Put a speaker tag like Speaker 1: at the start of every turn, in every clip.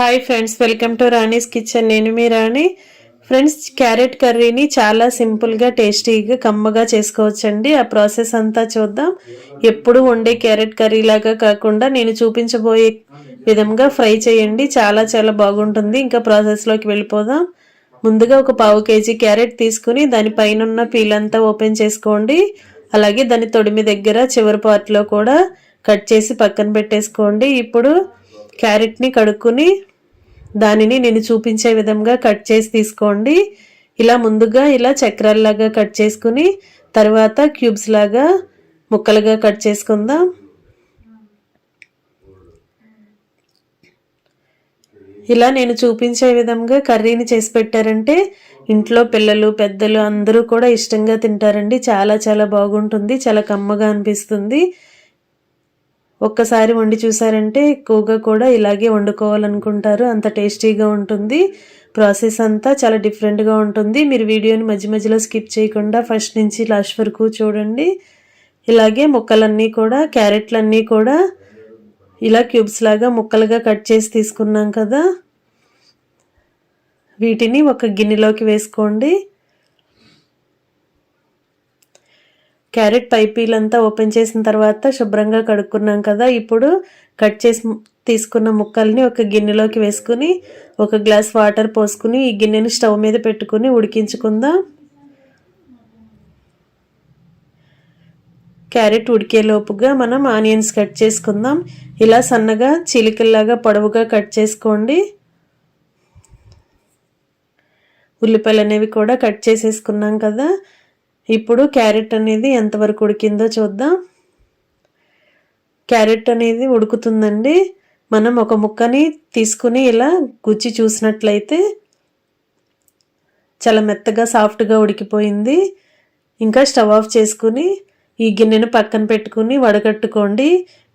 Speaker 1: Hi friends welcome to Rani's kitchen నేను మీ రాణి friends carrot కర్రీని చాలా సింపుల్గా టేస్టీగా కమ్మగా చేసుకోవచ్చండి. ఆ ప్రాసెస్ అంతా చూద్దాం. ఎప్పుడు వండే క్యారెట్ కర్రీ లాగా కాకుండా నేను చూపించబోయే విధంగా ఫ్రై చేయండి. చాలా చాలా బాగుంటుంది. ఇంకా ప్రాసెస్లోకి వెళ్ళిపోదాం. ముందుగా ఒక పావు కేజీ క్యారెట్ తీసుకుని దానిపైన ఉన్న పీల్ అంతా ఓపెన్ చేసుకోండి. అలాగే దాని తొడిమి దగ్గర చివరి పార్ట్లో కూడా కట్ చేసి పక్కన పెట్టేసుకోండి. ఇప్పుడు క్యారెట్ని కడుక్కుని దానిని నేను చూపించే విధంగా కట్ చేసి తీసుకోండి. ఇలా ముందుగా ఇలా చక్రాల్లాగా కట్ చేసుకుని తర్వాత క్యూబ్స్ లాగా ముక్కలుగా కట్ చేసుకుందాం. ఇలా నేను చూపించే విధంగా కర్రీని చేసి పెట్టారంటే ఇంట్లో పిల్లలు పెద్దలు అందరూ కూడా ఇష్టంగా తింటారండి. చాలా చాలా బాగుంటుంది. చాలా కమ్మగా అనిపిస్తుంది. ఒక్కసారి వండి చూసారంటే ఎక్కువగా కూడా ఇలాగే వండుకోవాలనుకుంటారు. అంత టేస్టీగా ఉంటుంది. ప్రాసెస్ అంతా చాలా డిఫరెంట్గా ఉంటుంది. మీరు వీడియోని మధ్య మధ్యలో స్కిప్ చేయకుండా ఫస్ట్ నుంచి లాస్ట్ వరకు చూడండి. ఇలాగే ముక్కలన్నీ కూడా క్యారెట్లన్నీ కూడా ఇలా క్యూబ్స్ లాగా ముక్కలుగా కట్ చేసి తీసుకున్నాం కదా. వీటిని ఒక గిన్నెలోకి వేసుకోండి. క్యారెట్ పైపీలంతా ఓపెన్ చేసిన తర్వాత శుభ్రంగా కడుక్కున్నాం కదా ఇప్పుడు కట్ చేసి తీసుకున్న ముక్కల్ని ఒక గిన్నెలోకి వేసుకుని ఒక గ్లాస్ వాటర్ పోసుకుని ఈ గిన్నెని స్టవ్ మీద పెట్టుకుని ఉడికించుకుందాం. క్యారెట్ ఉడికేలోపుగా మనం ఆనియన్స్ కట్ చేసుకుందాం. ఇలా సన్నగా చిలికల్లాగా పొడవుగా కట్ చేసుకోండి. ఉల్లిపాయలు అనేవి కూడా కట్ చేసేసుకున్నాం కదా ఇప్పుడు క్యారెట్ అనేది ఎంతవరకు ఉడికిందో చూద్దాం. క్యారెట్ అనేది ఉడుకుతుందండి. మనం ఒక ముక్కని తీసుకుని ఇలా గుచ్చి చూసినట్లయితే చాలా మెత్తగా సాఫ్ట్గా ఉడికిపోయింది. ఇంకా స్టవ్ ఆఫ్ చేసుకుని ఈ గిన్నెను పక్కన పెట్టుకుని వడగట్టుకోండి.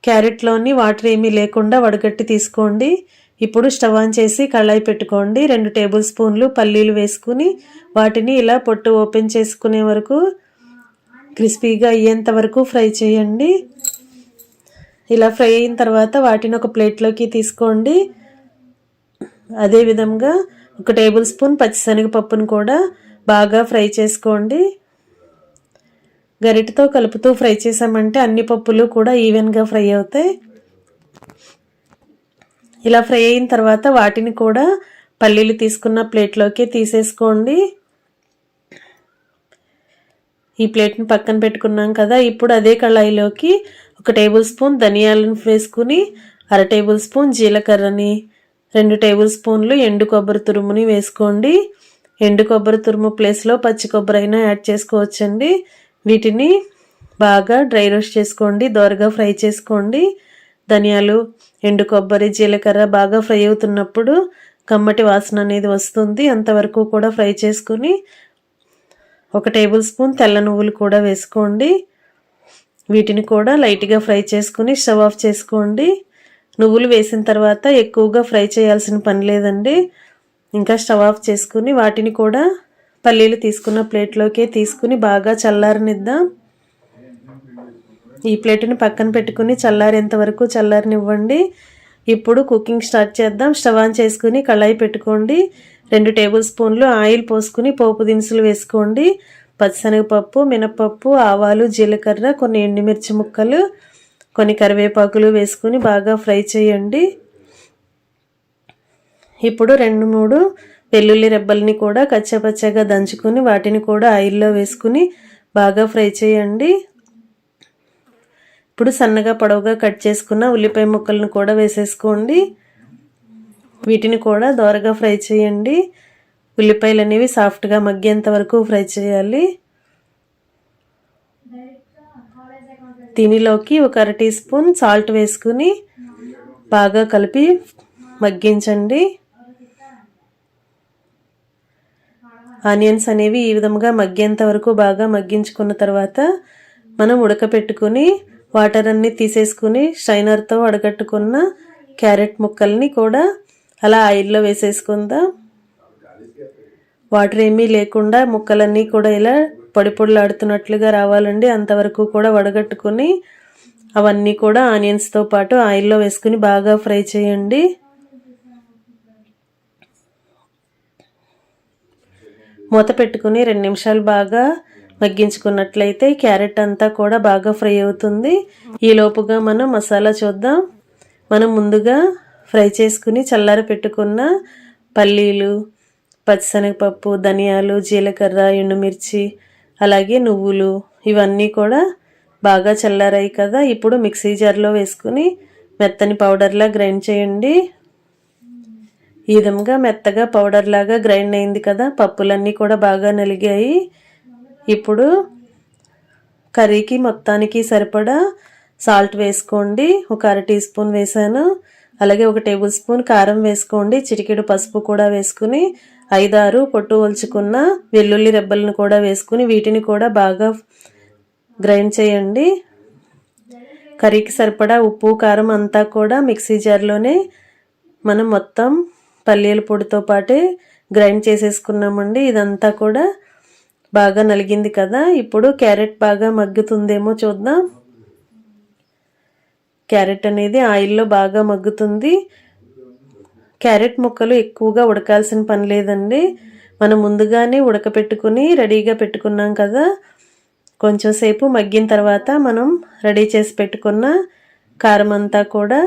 Speaker 1: క్యారెట్లోని వాటర్ ఏమీ లేకుండా వడగట్టి తీసుకోండి. ఇప్పుడు స్టవ్ ఆన్ చేసి కళాయి పెట్టుకోండి. రెండు టేబుల్ స్పూన్లు పల్లీలు వేసుకుని వాటిని ఇలా పొట్టు ఓపెన్ చేసుకునే వరకు క్రిస్పీగా అయ్యేంత వరకు ఫ్రై చేయండి. ఇలా ఫ్రై అయిన తర్వాత వాటిని ఒక ప్లేట్లోకి తీసుకోండి. అదేవిధంగా ఒక టేబుల్ స్పూన్ పచ్చిశనగపప్పును కూడా బాగా ఫ్రై చేసుకోండి. గరిటతో కలుపుతూ ఫ్రై చేసామంటే అన్ని పప్పులు కూడా ఈవెన్గా ఫ్రై అవుతాయి. ఇలా ఫ్రై అయిన తర్వాత వాటిని కూడా పల్లీలు తీసుకున్న ప్లేట్లోకి తీసేసుకోండి. ఈ ప్లేట్ని పక్కన పెట్టుకున్నాం కదా ఇప్పుడు అదే కళాయిలోకి ఒక టేబుల్ స్పూన్ ధనియాలను వేసుకుని అర టేబుల్ స్పూన్ జీలకర్రని రెండు టేబుల్ స్పూన్లు ఎండు కొబ్బరి తురుముని వేసుకోండి. ఎండు కొబ్బరి తురుము ప్లేస్లో పచ్చి కొబ్బరి అయినా యాడ్ చేసుకోవచ్చండి. వీటిని బాగా డ్రై రోస్ట్ చేసుకోండి దోరగా ఫ్రై చేసుకోండి. ధనియాలు ఎండు కొబ్బరి జీలకర్ర బాగా ఫ్రై అవుతున్నప్పుడు కమ్మటి వాసన అనేది వస్తుంది. అంతవరకు కూడా ఫ్రై చేసుకుని ఒక టేబుల్ స్పూన్ తెల్ల నువ్వులు కూడా వేసుకోండి. వీటిని కూడా లైట్గా ఫ్రై చేసుకుని స్టవ్ ఆఫ్ చేసుకోండి. నువ్వులు వేసిన తర్వాత ఎక్కువగా ఫ్రై చేయాల్సిన పని లేదండి. ఇంకా స్టవ్ ఆఫ్ చేసుకుని వాటిని కూడా పల్లీలు తీసుకున్న ప్లేట్లోకే తీసుకుని బాగా చల్లారనిద్దాం. ఈ ప్లేట్ని పక్కన పెట్టుకుని చల్లారేంత వరకు చల్లారనివ్వండి. ఇప్పుడు కుకింగ్ స్టార్ట్ చేద్దాం. స్టవ్ ఆన్ చేసుకుని కళాయి పెట్టుకోండి. రెండు టేబుల్ స్పూన్లు ఆయిల్ పోసుకుని పోపు దినుసులు వేసుకోండి. పచ్చిశనగపప్పు మినపప్పు ఆవాలు జీలకర్ర కొన్ని ఎండుమిర్చి ముక్కలు కొన్ని కరివేపాకులు వేసుకుని బాగా ఫ్రై చేయండి. ఇప్పుడు రెండు మూడు వెల్లుల్లి రెబ్బల్ని కూడా కచ్చపచ్చగా దంచుకుని వాటిని కూడా ఆయిల్లో వేసుకుని బాగా ఫ్రై చేయండి. ఇప్పుడు సన్నగా పొడవుగా కట్ చేసుకున్న ఉల్లిపాయ ముక్కలను కూడా వేసేసుకోండి. వీటిని కూడా దోరగా ఫ్రై చేయండి. ఉల్లిపాయలు అనేవి సాఫ్ట్గా మగ్గేంత వరకు ఫ్రై చేయాలి. దీనిలోకి ఒక అర టీ స్పూన్ సాల్ట్ వేసుకుని బాగా కలిపి మగ్గించండి. ఆనియన్స్ అనేవి ఈ విధంగా మగ్గేంత వరకు బాగా మగ్గించుకున్న తర్వాత మనం ఉడకపెట్టుకుని వాటర్ అన్నీ తీసేసుకుని షైనర్తో వడగట్టుకున్న క్యారెట్ ముక్కల్ని కూడా అలా ఆయిల్లో వేసేసుకుందాం. వాటర్ ఏమీ లేకుండా ముక్కలన్నీ కూడా ఇలా పొడి పొడులాడుతున్నట్లుగా రావాలండి. అంతవరకు కూడా వడగట్టుకుని అవన్నీ కూడా ఆనియన్స్తో పాటు ఆయిల్లో వేసుకుని బాగా ఫ్రై చేయండి. మూత పెట్టుకుని రెండు నిమిషాలు బాగా మగ్గించుకున్నట్లయితే క్యారెట్ అంతా కూడా బాగా ఫ్రై అవుతుంది. ఈ లోపుగా మనం మసాలా చూద్దాం. మనం ముందుగా ఫ్రై చేసుకుని చల్లార పెట్టుకున్న పల్లీలు పచ్చిశనగపప్పు ధనియాలు జీలకర్ర ఎండుమిర్చి అలాగే నువ్వులు ఇవన్నీ కూడా బాగా చల్లారాయి కదా. ఇప్పుడు మిక్సీ జార్లో వేసుకుని మెత్తని పౌడర్లా గ్రైండ్ చేయండి. ఈ విధంగా మెత్తగా పౌడర్ లాగా గ్రైండ్ అయింది కదా. పప్పులన్నీ కూడా బాగా నలిగాయి. ఇప్పుడు కర్రీకి మొత్తానికి సరిపడా సాల్ట్ వేసుకోండి. ఒక అర టీ స్పూన్ వేసాను. అలాగే ఒక టేబుల్ స్పూన్ కారం వేసుకోండి. చిటికెడు పసుపు కూడా వేసుకుని ఐదారు పొట్టు ఒలుచుకున్న వెల్లుల్లి రెబ్బలను కూడా వేసుకుని వీటిని కూడా బాగా గ్రైండ్ చేయండి. కర్రీకి సరిపడా ఉప్పు కారం అంతా కూడా మిక్సీ జార్లోనే మనం మొత్తం పల్లీల పొడితో పాటే గ్రైండ్ చేసేసుకున్నామండి. ఇదంతా కూడా బాగా నలిగింది కదా ఇప్పుడు క్యారెట్ బాగా మగ్గుతుందేమో చూద్దాం. క్యారెట్ అనేది ఆయిల్లో బాగా మగ్గుతుంది. క్యారెట్ ముక్కలు ఎక్కువగా ఉడకాల్సిన పని లేదండి. మనం ముందుగానే ఉడకపెట్టుకుని రెడీగా పెట్టుకున్నాం కదా. కొంచెం సేపు మగ్గిన తర్వాత మనం రెడీ చేసి పెట్టుకున్న కారం అంతా కూడా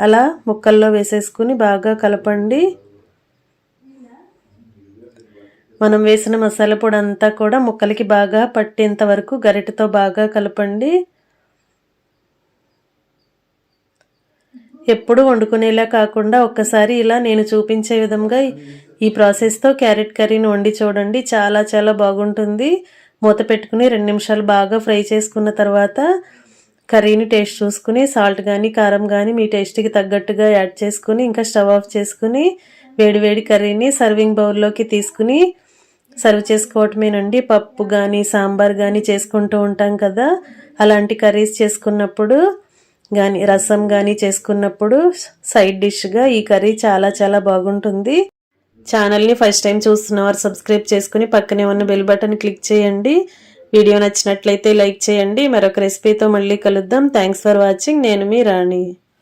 Speaker 1: అలా ముక్కల్లో వేసేసుకుని బాగా కలపండి. మనం వేసిన మసాలా పొడి అంతా కూడా ముక్కలకి బాగా పట్టేంత వరకు గరిటెతో బాగా కలపండి. ఎప్పుడు వండుకునేలా కాకుండా ఒక్కసారి ఇలా నేను చూపించే విధంగా ఈ ప్రాసెస్తో క్యారెట్ కర్రీని వండి చూడండి. చాలా చాలా బాగుంటుంది. మూత పెట్టుకుని రెండు నిమిషాలు బాగా ఫ్రై చేసుకున్న తర్వాత కర్రీని టేస్ట్ చూసుకుని సాల్ట్ కానీ కారం కానీ మీ టేస్ట్కి తగ్గట్టుగా యాడ్ చేసుకుని ఇంకా స్టవ్ ఆఫ్ చేసుకుని వేడివేడి కర్రీని సర్వింగ్ బౌల్లోకి తీసుకుని సర్వ్ చేసుకోవటమేనండి పప్పు కానీ సాంబార్ కానీ చేసుకుంటూ ఉంటాం కదా. అలాంటి కర్రీస్ చేసుకున్నప్పుడు కానీ రసం కానీ చేసుకున్నప్పుడు సైడ్ డిష్గా ఈ కర్రీ చాలా చాలా బాగుంటుంది. ఛానల్ని ఫస్ట్ టైం చూస్తున్నవారు సబ్స్క్రైబ్ చేసుకుని పక్కనే ఉన్న బెల్ బటన్ క్లిక్ చేయండి. వీడియో నచ్చినట్లయితే లైక్ చేయండి. మరొక రెసిపీతో మళ్ళీ కలుద్దాం. Thanks for watching. నేను మీ రాణి.